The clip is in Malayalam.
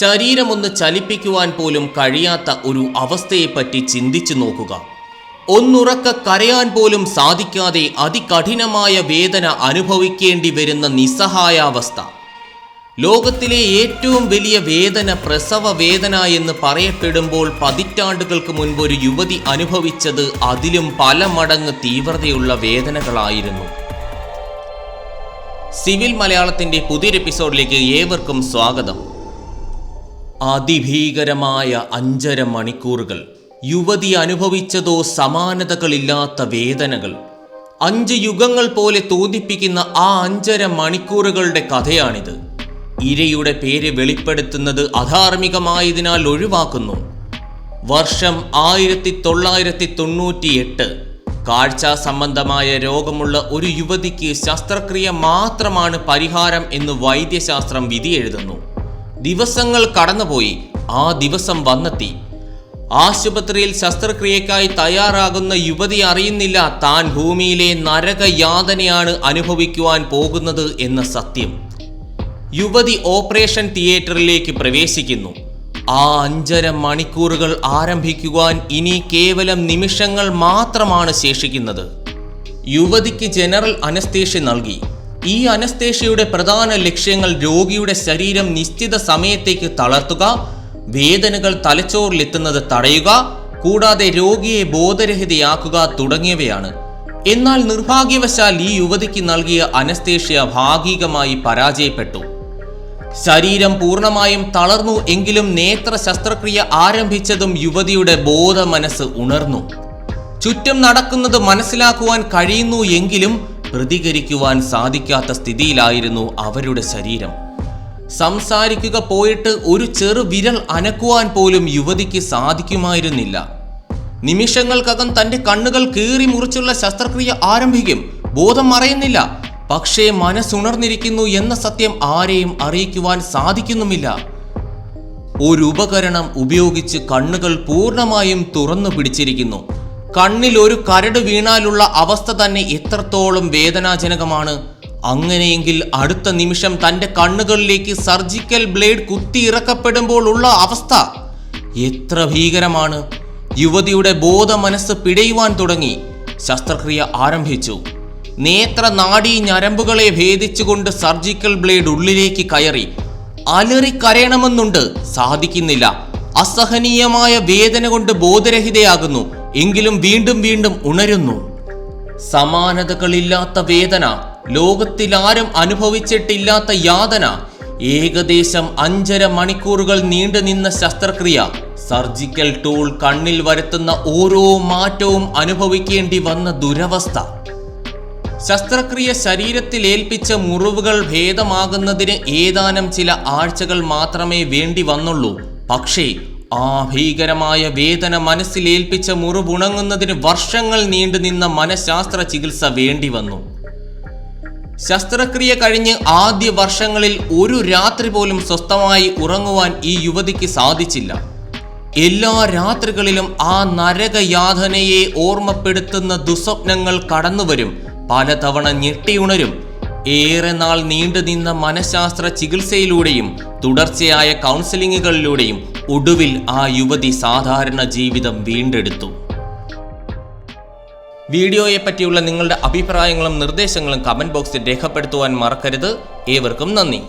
ശരീരമൊന്ന് ചലിപ്പിക്കുവാൻ പോലും കഴിയാത്ത ഒരു അവസ്ഥയെപ്പറ്റി ചിന്തിച്ചു നോക്കുക. ഒന്നുറക്ക കരയാൻ പോലും സാധിക്കാതെ അതികഠിനമായ വേദന അനുഭവിക്കേണ്ടി വരുന്ന നിസ്സഹായാവസ്ഥ. ലോകത്തിലെ ഏറ്റവും വലിയ വേദന പ്രസവ വേദന എന്ന് പറയപ്പെടുമ്പോൾ പതിറ്റാണ്ടുകൾക്ക് മുൻപ് ഒരു യുവതി അനുഭവിച്ചത് അതിലും പല മടങ്ങ് തീവ്രതയുള്ള വേദനകളായിരുന്നു. സിവിൽ മലയാളത്തിന്റെ പുതിയൊരു എപ്പിസോഡിലേക്ക് ഏവർക്കും സ്വാഗതം. അതിഭീകരമായ അഞ്ചര മണിക്കൂറുകൾ. യുവതി അനുഭവിച്ചതോ സമാനതകളില്ലാത്ത വേദനകൾ. അഞ്ച് യുഗങ്ങൾ പോലെ തോന്നിപ്പിക്കുന്ന ആ അഞ്ചര മണിക്കൂറുകളുടെ കഥയാണിത്. ഇരയുടെ പേര് വെളിപ്പെടുത്തുന്നത് അധാർമികമായതിനാൽ ഒഴിവാക്കുന്നു. വർഷം ആയിരത്തി തൊള്ളായിരത്തി തൊണ്ണൂറ്റി എട്ട് കാഴ്ച സംബന്ധമായ രോഗമുള്ള ഒരു യുവതിക്ക് ശസ്ത്രക്രിയ മാത്രമാണ് പരിഹാരം എന്ന് വൈദ്യശാസ്ത്രം വിധിയെഴുതുന്നു. ദിവസങ്ങൾ കടന്നുപോയി. ആ ദിവസം വന്നെത്തി. ആശുപത്രിയിൽ ശസ്ത്രക്രിയക്കായി തയ്യാറാകുന്ന യുവതി അറിയുന്നില്ല താൻ ഭൂമിയിലെ നരകയാതനയാണ് അനുഭവിക്കുവാൻ പോകുന്നത് എന്ന സത്യം. യുവതി ഓപ്പറേഷൻ തിയേറ്ററിലേക്ക് പ്രവേശിക്കുന്നു. ആ അഞ്ചര മണിക്കൂറുകൾ ആരംഭിക്കുവാൻ ഇനി കേവലം നിമിഷങ്ങൾ മാത്രമാണ് ശേഷിക്കുന്നത്. യുവതിക്ക് ജനറൽ അനസ്തേഷ്യ നൽകി. ഈ അനസ്തേഷ്യയുടെ പ്രധാന ലക്ഷ്യങ്ങൾ രോഗിയുടെ ശരീരം നിശ്ചിത സമയത്തേക്ക് തളർത്തുക വേദനകൾ തലച്ചോറിലെത്തുന്നത് തടയുക കൂടാതെ രോഗിയെ ബോധരഹിതയാക്കുക തുടങ്ങിയവയാണ്. എന്നാൽ നിർഭാഗ്യവശാൽ ഈ യുവതിക്ക് നൽകിയ അനസ്തേഷ്യ ഭാഗികമായി പരാജയപ്പെട്ടു. ശരീരം പൂർണമായും തളർന്നു എങ്കിലും നേത്ര ശസ്ത്രക്രിയ ആരംഭിച്ചതും യുവതിയുടെ ബോധ മനസ്സ് ഉണർന്നു. ചുറ്റും നടക്കുന്നത് മനസ്സിലാക്കുവാൻ കഴിയുന്നു എങ്കിലും പ്രതികരിക്കുവാൻ സാധിക്കാത്ത സ്ഥിതിയിലായിരുന്നു അവരുടെ ശരീരം. സംസാരിക്കുക പോയിട്ട് ഒരു ചെറു വിരൽ അനക്കുവാൻ പോലും യുവതിക്ക് സാധിക്കുമായിരുന്നില്ല. നിമിഷങ്ങൾക്കകം തന്റെ കണ്ണുകൾ കീറി മുറിച്ചുള്ള ശസ്ത്രക്രിയ ആരംഭിക്കും. ബോധം മറയുന്നില്ല. പക്ഷേ മനസ്സുണർന്നിരിക്കുന്നു എന്ന സത്യം ആരെയും അറിയിക്കുവാൻ സാധിക്കുന്നുമില്ല. ഒരു ഉപകരണം ഉപയോഗിച്ച് കണ്ണുകൾ പൂർണമായും തുറന്നു പിടിച്ചിരിക്കുന്നു. കണ്ണിൽ ഒരു കരട് വീണാലുള്ള അവസ്ഥ തന്നെ എത്രത്തോളം വേദനാജനകമാണ്. അങ്ങനെയെങ്കിൽ അടുത്ത നിമിഷം തന്റെ കണ്ണുകളിലേക്ക് സർജിക്കൽ ബ്ലേഡ് കുത്തി ഇറക്കപ്പെടുമ്പോൾ ഉള്ള അവസ്ഥ എത്ര ഭീകരമാണ്. യുവതിയുടെ ബോധ മനസ്സ് പിടയുവാൻ തുടങ്ങി. ശസ്ത്രക്രിയ ആരംഭിച്ചു. നേത്ര നാഡീ ഞരമ്പുകളെ ഭേദിച്ചുകൊണ്ട് സർജിക്കൽ ബ്ലേഡ് ഉള്ളിലേക്ക് കയറി. അലറി കരയണമെന്നുണ്ട്. സാധിക്കുന്നില്ല. അസഹനീയമായ വേദന കൊണ്ട് ബോധരഹിതയാകുന്നു. എങ്കിലും വീണ്ടും വീണ്ടും ഉണരുന്നു. സമാനതകളില്ലാത്ത വേദന ലോകത്തിലാരും അനുഭവിച്ചിട്ടില്ലാത്ത യാതന ഏകദേശം അഞ്ചര മണിക്കൂറുകൾ നീണ്ടു നിന്ന ശസ്ത്രക്രിയ സർജിക്കൽ ടൂൾ കണ്ണിൽ വരുത്തുന്ന ഓരോ മാറ്റവും അനുഭവിക്കേണ്ടി വന്ന ദുരവസ്ഥ. ശസ്ത്രക്രിയ ശരീരത്തിൽ ഏൽപ്പിച്ച മുറിവുകൾ ഭേദമാകുന്നതിന് ഏതാനും ചില ആഴ്ചകൾ മാത്രമേ വേണ്ടി വന്നുള്ളൂ. പക്ഷേ ആ ഭീകരമായ വേദന മനസ്സിലേൽപ്പിച്ച മുറിവുണങ്ങുന്നതിന് വർഷങ്ങൾ നീണ്ടുനിന്ന മനഃശാസ്ത്ര ചികിത്സ വേണ്ടി വന്നു. ശസ്ത്രക്രിയ കഴിഞ്ഞ് ആദ്യ വർഷങ്ങളിൽ ഒരു രാത്രി പോലും സ്വസ്ഥമായി ഉറങ്ങുവാൻ ഈ യുവതിക്ക് സാധിച്ചില്ല. എല്ലാ രാത്രികളിലും ആ നരകയാതനയെ ഓർമ്മപ്പെടുത്തുന്ന ദുസ്വപ്നങ്ങൾ കടന്നുവരും. പലതവണ ഞെട്ടിയുണരും. ഏറെ നാൾ നീണ്ടുനിന്ന മനഃശാസ്ത്ര ചികിത്സയിലൂടെയും തുടർച്ചയായ കൗൺസിലിങ്ങുകളിലൂടെയും ഒടുവിൽ ആ യുവതി സാധാരണ ജീവിതം വീണ്ടെടുത്തു. വീഡിയോയെ പറ്റിയുള്ള നിങ്ങളുടെ അഭിപ്രായങ്ങളും നിർദ്ദേശങ്ങളും കമന്റ് ബോക്സിൽ രേഖപ്പെടുത്തുവാൻ മറക്കരുത്. ഏവർക്കും നന്ദി.